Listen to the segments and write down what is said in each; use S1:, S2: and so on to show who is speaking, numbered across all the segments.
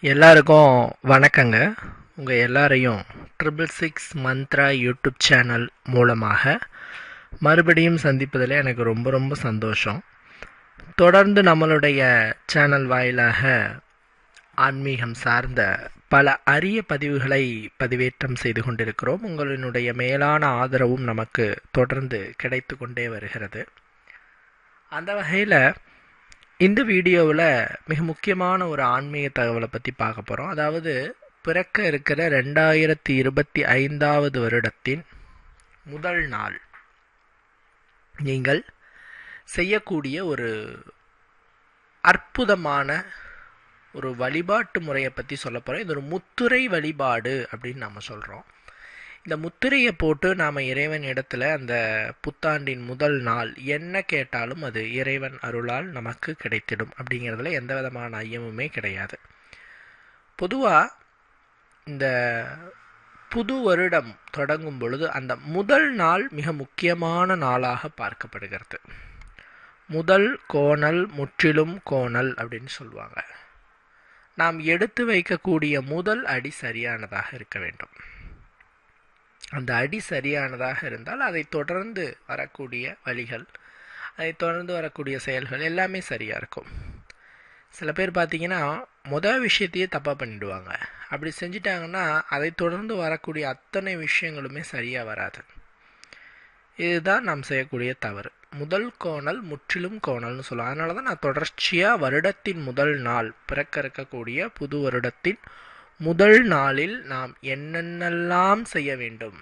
S1: எல்லாருக்கும் வணக்கங்க. உங்கள் எல்லாரையும் triple six Mantra YouTube channel மூலமாக மறுபடியும் சந்திப்பதில் எனக்கு ரொம்ப ரொம்ப சந்தோஷம். தொடர்ந்து நம்மளுடைய சேனல் வாயிலாக ஆன்மீகம் சார்ந்த பல அரிய பதிவுகளை பதிவேற்றம் செய்து கொண்டிருக்கிறோம். உங்களினுடைய மேலான ஆதரவும் நமக்கு தொடர்ந்து கிடைத்து கொண்டே வருகிறது. அந்த வகையில் இந்த வீடியோவில் மிக முக்கியமான ஒரு ஆன்மீக தகவலை பற்றி பார்க்க போகிறோம் அதாவது பிறக்க இருக்கிற ரெண்டாயிரத்தி இருபத்தி ஐந்தாவது வருடத்தின் முதல் நாள். நீங்கள் செய்யக்கூடிய ஒரு அற்புதமான ஒரு வழிபாட்டு முறையை பற்றி சொல்ல போகிறோம் இது ஒரு முத்துரை வழிபாடு அப்படின்னு நம்ம சொல்கிறோம் இந்த முத்திரையை போட்டு நாம் இறைவன் இடத்துல அந்த புத்தாண்டின் முதல் நாள் என்ன கேட்டாலும் அது இறைவன் அருளால் நமக்கு கிடைத்திடும் அப்படிங்கிறதுல எந்த விதமான ஐயமுமே கிடையாது. பொதுவாக இந்த புது வருடம் தொடங்கும் பொழுது அந்த முதல் நாள் மிக முக்கியமான நாளாக பார்க்கப்படுகிறது. முதல் கோணல் முற்றிலும் கோணல் அப்படின்னு சொல்லுவாங்க. நாம் எடுத்து வைக்கக்கூடிய முதல் அடி சரியானதாக இருக்க வேண்டும். அந்த அடி சரியானதாக இருந்தால் அதை தொடர்ந்து வரக்கூடிய வழிகள் அதை தொடர்ந்து வரக்கூடிய செயல்கள் எல்லாமே சரியாக இருக்கும். சில பேர் பார்த்தீங்கன்னா முதல் விஷயத்தையே தப்பாக பண்ணிடுவாங்க. அப்படி செஞ்சிட்டாங்கன்னா அதை தொடர்ந்து வரக்கூடிய அத்தனை விஷயங்களுமே சரியாக வராது. இதுதான் நாம் செய்யக்கூடிய தவறு. முதல் கோணல் முற்றிலும் கோணல்னு சொல்லுவோம். அதனால தான் நான் தொடர்ச்சியாக வருடத்தின் முதல் நாள் பிறக்க இருக்கக்கூடிய புது வருடத்தின் முதல் நாளில் நாம் என்னென்னலாம் செய்ய வேண்டும்?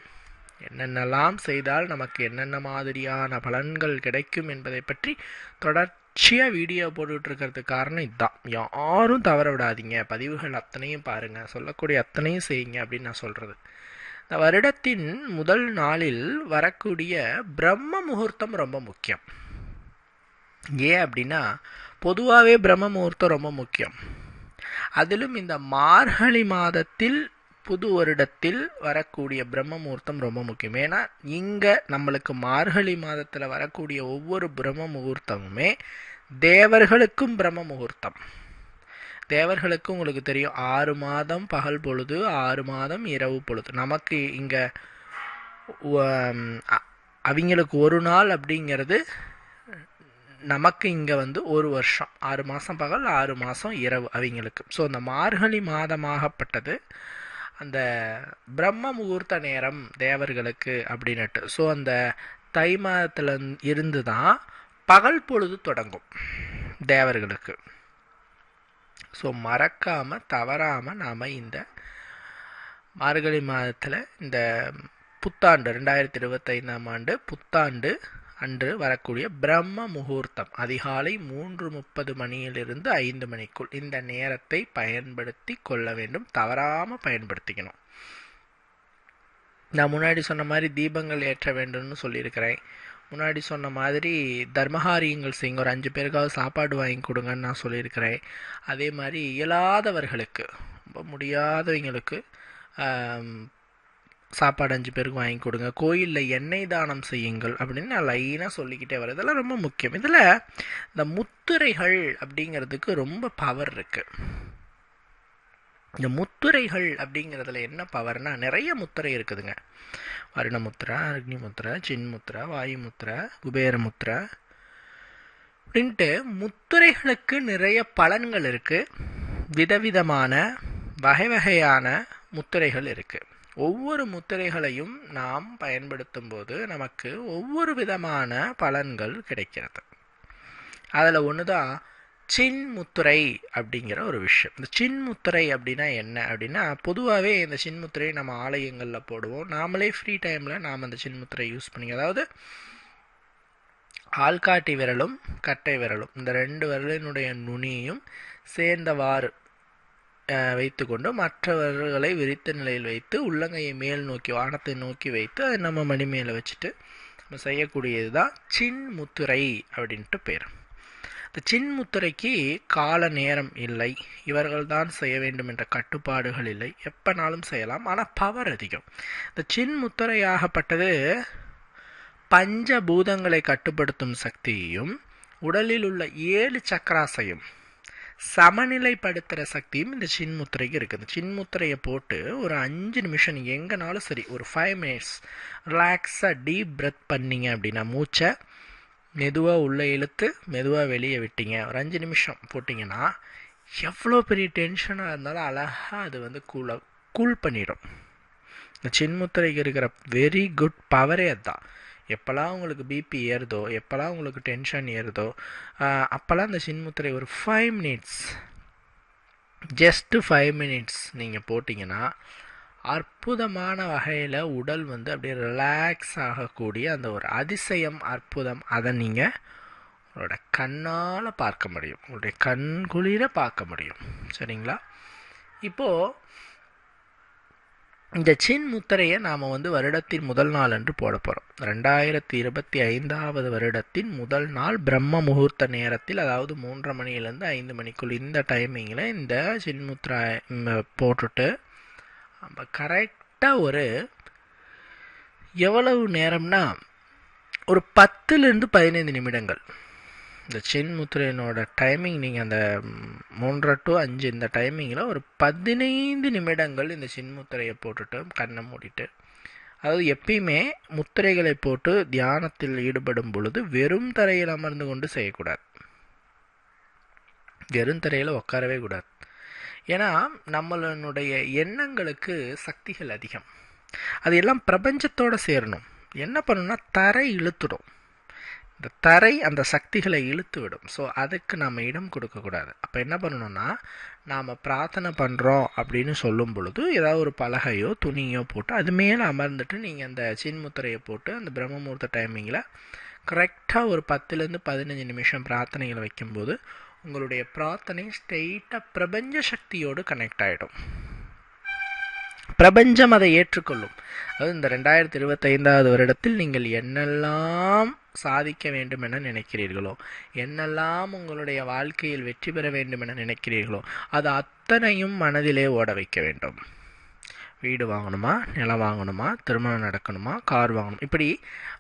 S1: என்னென்னலாம் செய்தால் நமக்கு என்னென்ன மாதிரியான பலன்கள் கிடைக்கும் என்பதை பற்றி தொடர்ச்சியாக வீடியோ போட்டுட்ருக்கிறது காரணம் இதுதான் யாரும் தவற விடாதீங்க. பதிவுகள் அத்தனையும் பாருங்கள் சொல்லக்கூடிய அத்தனையும் செய்யுங்க அப்படின்னு நான் சொல்கிறது இந்த வருடத்தின் முதல் நாளில் வரக்கூடிய பிரம்ம முகூர்த்தம் ரொம்ப முக்கியம். ஏன் அப்படின்னா பொதுவாகவே பிரம்ம முகூர்த்தம் ரொம்ப முக்கியம். அதிலும் இந்த மார்கழி மாதத்தில் புது வருடத்தில் வரக்கூடிய பிரம்ம முகூர்த்தம் ரொம்ப முக்கியம். ஏன்னா இங்கே நம்மளுக்கு மார்கழி மாதத்தில் வரக்கூடிய ஒவ்வொரு பிரம்ம முகூர்த்தமுமே தேவர்களுக்கும் பிரம்ம முகூர்த்தம் தேவர்களுக்கும் உங்களுக்கு தெரியும் ஆறு மாதம் பகல் பொழுது ஆறு மாதம் இரவு பொழுது. நமக்கு இங்கே அவங்களுக்கு ஒரு நாள் அப்படிங்கிறது நமக்கு இங்கே வந்து ஒரு வருஷம். ஆறு மாதம் பகல் ஆறு மாதம் இரவு அவங்களுக்கு. ஸோ அந்த மார்கழி மாதமாகப்பட்டது. அந்த பிரம்ம முகூர்த்த நேரம் தேவர்களுக்கு அப்படின்னுட்டு. ஸோ அந்த தை மாதத்தில் இருந்து தான் பகல் பொழுது தொடங்கும் தேவர்களுக்கு. ஸோ மறக்காமல் தவறாமல் நாம் இந்த மார்கழி மாதத்தில் இந்த புத்தாண்டு ரெண்டாயிரத்தி இருபத்தைந்தாம் ஆண்டு புத்தாண்டு அன்று வரக்கூடிய பிரம்ம முகூர்த்தம். அதிகாலை மூன்று முப்பது மணியிலிருந்து ஐந்து மணிக்குள். இந்த நேரத்தை பயன்படுத்தி கொள்ள வேண்டும். தவறாமல் பயன்படுத்திக்கணும். நான் முன்னாடி சொன்ன மாதிரி தீபங்கள் ஏற்ற வேண்டும்னு சொல்லியிருக்கிறேன். முன்னாடி சொன்ன மாதிரி தர்மகாரியங்கள் செய்யுங்க. ஒரு அஞ்சு பேருக்காவது சாப்பாடு வாங்கி கொடுங்கன்னு நான் சொல்லியிருக்கிறேன். அதே மாதிரி இயலாதவர்களுக்கு ரொம்ப முடியாதவங்களுக்கு சாப்பாடு அஞ்சு பேருக்கு வாங்கி கொடுங்க. கோயிலில் எண்ணெய் தானம் செய்யுங்கள் அப்படின்னு நான் லைனாக சொல்லிக்கிட்டே வரேன். இதெல்லாம் ரொம்ப முக்கியம். இதில் இந்த முத்துரைகள் அப்படிங்கிறதுக்கு ரொம்ப பவர் இருக்குது இந்த முத்துரைகள் அப்படிங்கிறதுல என்ன பவர்னா நிறைய முத்திரை இருக்குதுங்க. வருணமுத்திரா அக்னிமுத்திரா சின்முத்திரா வாயுமுத்திரா குபேரமுத்திரா அப்படின்ட்டு முத்துரைகளுக்கு நிறைய பலன்கள் இருக்குது விதவிதமான வகை வகையான முத்திரைகள் இருக்குது ஒவ்வொரு முத்திரைகளையும் நாம் பயன்படுத்தும் போது நமக்கு ஒவ்வொரு விதமான பலன்கள் கிடைக்கிறது. அதில் ஒன்று தான் சின்முத்திரை அப்படிங்கிற ஒரு விஷயம். இந்த சின் முத்துரை அப்படின்னா என்ன? அப்படின்னா பொதுவாகவே இந்த சின் சின்முத்திரை நம்ம ஆலயங்களில் போடுவோம். நாமளே ஃப்ரீ டைமில் நாம் அந்த சின் முத்திரை யூஸ் பண்ணி அதாவது ஆள்காட்டி விரலும் கட்டை விரலும் இந்த ரெண்டு விரலினுடைய நுனியையும் சேர்ந்தவாறு வைத்துக்கொண்டு மற்றவர்களை விரித்த நிலையில் வைத்து உள்ளங்கையை மேல் நோக்கி வானத்தை நோக்கி வைத்து அதை நம்ம மணி மேலே வச்சுட்டு நம்ம செய்யக்கூடியது தான் சின்முத்துரை அப்படின்ட்டு பேர். இந்த சின்முத்துரைக்கு கால நேரம் இல்லை. இவர்கள் தான் செய்ய வேண்டும் என்ற கட்டுப்பாடுகள் இல்லை. எப்பனாலும் செய்யலாம் ஆனால் பவர் அதிகம். இந்த சின்முத்திரையாகப்பட்டது பஞ்சபூதங்களை கட்டுப்படுத்தும் சக்தியையும் உடலில் உள்ள ஏழு சக்கராசையும் சமநிலைப்படுத்துகிற சக்தியும் இந்த சின்முத்திரைக்கு இருக்குது சின்முத்திரையை போட்டு ஒரு அஞ்சு நிமிஷம் நீங்கள் எங்கேனாலும் சரி ஒரு ஃபைவ் மினிட்ஸ் ரிலாக்ஸாக டீப் பிரெத் பண்ணீங்க அப்படின்னா மூச்சை மெதுவாக உள்ளே இழுத்து மெதுவாக வெளியே விட்டீங்க. ஒரு அஞ்சு நிமிஷம் போட்டிங்கன்னா எவ்வளோ பெரிய டென்ஷனாக இருந்தாலும் அழகாக அது வந்து கூலாக கூல் பண்ணிடும். இந்த சின்முத்திரைக்கு இருக்கிற வெரி குட் பவரே அதுதான். எப்போல்லாம் உங்களுக்கு பிபி ஏறுதோ எப்போல்லாம் உங்களுக்கு டென்ஷன் ஏறுதோ அப்போல்லாம் அந்த சின்முத்திரை ஒரு five minutes just five minutes நீங்கள் போட்டிங்கன்னா அற்புதமான வகையில் உடல் வந்து அப்படியே ரிலாக்ஸ் ஆகக்கூடிய அந்த ஒரு அதிசயம் அற்புதம் அதை நீங்கள் உங்களோட கண்ணால் பார்க்க முடியும். உங்களுடைய கண் குளிர பார்க்க முடியும். சரிங்களா? இப்போது இந்த சின் முத்திரையை நாம் வந்து வருடத்தின் முதல் நாள் என்று போட போகிறோம் ரெண்டாயிரத்தி இருபத்தி ஐந்தாவது வருடத்தின் முதல் நாள் பிரம்ம முகூர்த்த நேரத்தில் அதாவது மூன்றரை மணிலேருந்து ஐந்து மணிக்குள் இந்த டைமிங்கில் இந்த சின்முத்ரா போட்டுட்டு நம்ம கரெக்டாக ஒரு எவ்வளவு நேரம்னா ஒரு பத்துலேருந்து பதினைந்து நிமிடங்கள். இந்த சென் முத்திரையினோட டைமிங் நீங்கள் அந்த மூன்றரை டு அஞ்சு இந்த டைமிங்கில் ஒரு பதினைந்து நிமிடங்கள் இந்த சின்முத்திரையை போட்டுட்டு கண்ணை மூடிட்டு அதாவது எப்பயுமே முத்திரைகளை போட்டு தியானத்தில் ஈடுபடும் பொழுது வெறும் தரையில் அமர்ந்து கொண்டு செய்யக்கூடாது. வெறும் தரையில் உட்காரவே கூடாது. ஏன்னா நம்மளுடைய எண்ணங்களுக்கு சக்திகள் அதிகம். அது எல்லாம் பிரபஞ்சத்தோடு சேரணும். என்ன பண்ணணும்னா தரை இழுத்துடும். இந்த தரை அந்த சக்திகளை இழுத்து விடும் ஸோ அதுக்கு நம்ம இடம் கொடுக்கக்கூடாது. அப்போ என்ன பண்ணணும்னா நாம் பிரார்த்தனை பண்ணுறோம் அப்படின்னு சொல்லும் பொழுது ஏதாவது ஒரு பலகையோ துணியோ போட்டு அது மேலே அமர்ந்துட்டு நீங்கள் அந்த சின்முத்திரையை போட்டு அந்த பிரம்மமுகூர்த்த டைமிங்கில் கரெக்டாக ஒரு பத்துலேருந்து பதினஞ்சு நிமிஷம் பிரார்த்தனைகளை வைக்கும்போது உங்களுடைய பிரார்த்தனை ஸ்ட்ரெயிட்டாக பிரபஞ்ச சக்தியோடு கனெக்ட் ஆகிடும் பிரபஞ்சம் அதை ஏற்றுக்கொள்ளும். அதாவது இந்த ரெண்டாயிரத்தி இருபத்தைந்தாவது வருடத்தில் நீங்கள் என்னெல்லாம் சாதிக்க வேண்டும் என நினைக்கிறீர்களோ என்னெல்லாம் உங்களுடைய வாழ்க்கையில் வெற்றி பெற வேண்டும் என நினைக்கிறீர்களோ அது அத்தனையும் மனதிலே ஓட வைக்க வேண்டும். வீடு வாங்கணுமா நிலம் வாங்கணுமா திருமணம் நடக்கணுமா கார் வாங்கணும். இப்படி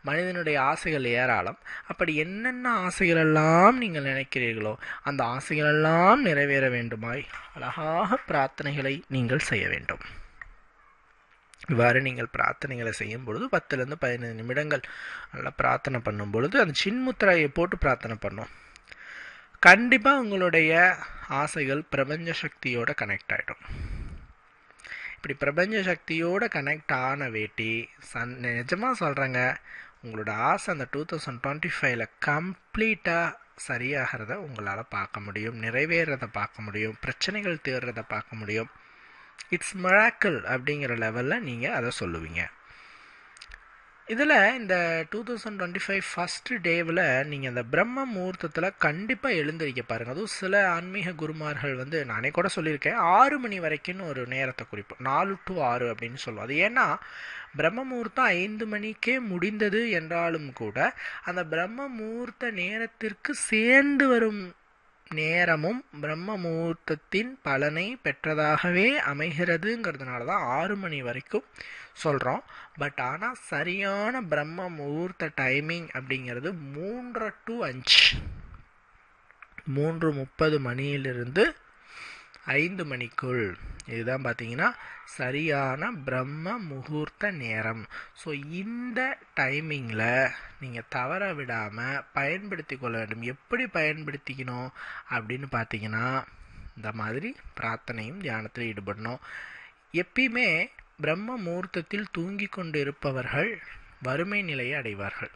S1: மனிதனுடைய ஆசைகள் ஏராளம். அப்படி என்னென்ன ஆசைகளெல்லாம் நீங்கள் நினைக்கிறீர்களோ அந்த ஆசைகளெல்லாம் நிறைவேற வேண்டுமாய் அழகாக பிரார்த்தனைகளை நீங்கள் செய்ய வேண்டும். இவ்வாறு நீங்கள் பிரார்த்தனைகளை செய்யும் பொழுது பத்துலேருந்து பதினைந்து நிமிடங்கள் நல்லா பிரார்த்தனை பண்ணும் பொழுது அந்த சின்முத்திரையை போட்டு பிரார்த்தனை பண்ணும். கண்டிப்பாக உங்களுடைய ஆசைகள் பிரபஞ்ச சக்தியோட கனெக்ட் ஆகிடும் இப்படி பிரபஞ்ச சக்தியோட கனெக்ட் ஆன வேட்டி சன் நிஜமாக சொல்கிறேங்க உங்களோட ஆசை அந்த டூ தௌசண்ட் டுவெண்ட்டி ஃபைவ்ல கம்ப்ளீட்டாக சரியாகிறத உங்களால் பார்க்க முடியும் நிறைவேறதை பார்க்க முடியும் பிரச்சனைகள் தீர்றதை பார்க்க முடியும். இட்ஸ் மிராக்கிள் அப்படிங்கிற லெவலில் நீங்கள் அதை சொல்லுவீங்க. இதில் இந்த two thousand twenty five first டேவில் நீங்கள் அந்த பிரம்ம முகூர்த்தத்தில் கண்டிப்பாக எழுந்திருக்க பாருங்கள் அதுவும் சில ஆன்மீக குருமார்கள் வந்து நானே கூட சொல்லியிருக்கேன். ஆறு மணி வரைக்கும்னு ஒரு நேரத்தை குறிப்போம். நாலு டு ஆறு அப்படின்னு சொல்லுவோம். அது ஏன்னா பிரம்ம முகூர்த்தம் ஐந்து மணிக்கே முடிந்தது என்றாலும் கூட அந்த பிரம்ம முகூர்த்த நேரத்திற்கு சேர்ந்து வரும் நேரமும் பிரம்ம முகூர்த்தத்தின் பலனை பெற்றதாகவே அமைகிறதுங்கிறதுனால தான் ஆறு மணி வரைக்கும் சொல்கிறோம் பட் ஆனால் சரியான பிரம்ம முகூர்த்த டைமிங் அப்படிங்கிறது மூன்று டு அஞ்சு. மூன்று முப்பது மணியிலிருந்து ஐந்து மணிக்குள். இதுதான் பார்த்தீங்கன்னா சரியான பிரம்ம முகூர்த்த நேரம். ஸோ இந்த டைமிங்கில் நீங்கள் தவற விடாமல் பயன்படுத்தி கொள்ள வேண்டும். எப்படி பயன்படுத்திக்கணும்? அப்படின்னு பார்த்தீங்கன்னா இந்த மாதிரி பிரார்த்தனையும் தியானத்தில் ஈடுபடணும். எப்பயுமே பிரம்ம முகூர்த்தத்தில் தூங்கி கொண்டு இருப்பவர்கள் வறுமை நிலையை அடைவார்கள்.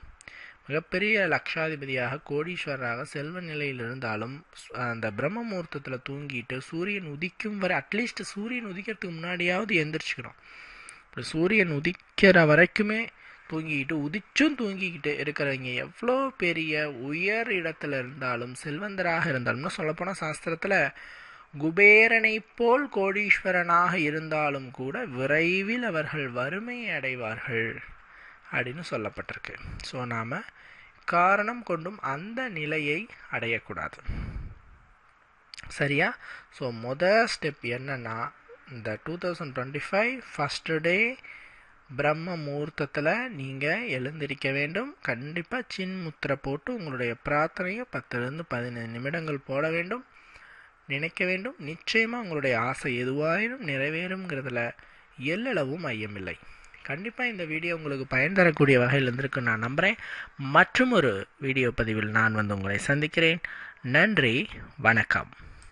S1: மிகப்பெரிய லக்ஷாதிபதியாக கோடீஸ்வரராக செல்வ நிலையில் இருந்தாலும் அந்த பிரம்ம முகூர்த்தத்தில் தூங்கிட்டு சூரியன் உதிக்கும் வரை அட்லீஸ்ட் சூரியன் உதிக்கிறதுக்கு முன்னாடியாவது எந்திரிச்சுக்கணும். இப்போ சூரியன் உதிக்கிற வரைக்குமே தூங்கிக்கிட்டு உதிச்சும் தூங்கிக்கிட்டு இருக்கிறவங்க எவ்வளோ பெரிய உயர் இடத்துல இருந்தாலும் செல்வந்தராக இருந்தாலும்னு சொல்லப்போனால் சாஸ்திரத்தில் குபேரனை போல் கோடீஸ்வரனாக இருந்தாலும் கூட விரைவில் அவர்கள் வறுமையை அடைவார்கள். அப்படின்னு சொல்லப்பட்டிருக்கு. ஸோ நாம் காரணம் கொண்டும் அந்த நிலையை அடையக்கூடாது. சரியா? ஸோ மொதல் ஸ்டெப் என்னென்னா இந்த two thousand twenty five first day பிரம்ம முகூர்த்தத்தில் நீங்கள் எழுந்திருக்க வேண்டும். கண்டிப்பாக சின்முத்திரை போட்டு உங்களுடைய பிரார்த்தனையை பத்துலேருந்து பதினைந்து நிமிடங்கள் போட வேண்டும். நினைக்க வேண்டும். நிச்சயமாக உங்களுடைய ஆசை எதுவாயினும் நிறைவேறுங்கிறதுல எல்லளவும் ஐயமில்லை. கண்டிப்பாக இந்த வீடியோ உங்களுக்கு பயன் தரக்கூடிய வகையில் இருந்திருக்குன்னு நான் நம்புகிறேன் மற்றும் ஒரு வீடியோ பதிவில் நான் வந்து உங்களை சந்திக்கிறேன். நன்றி வணக்கம்.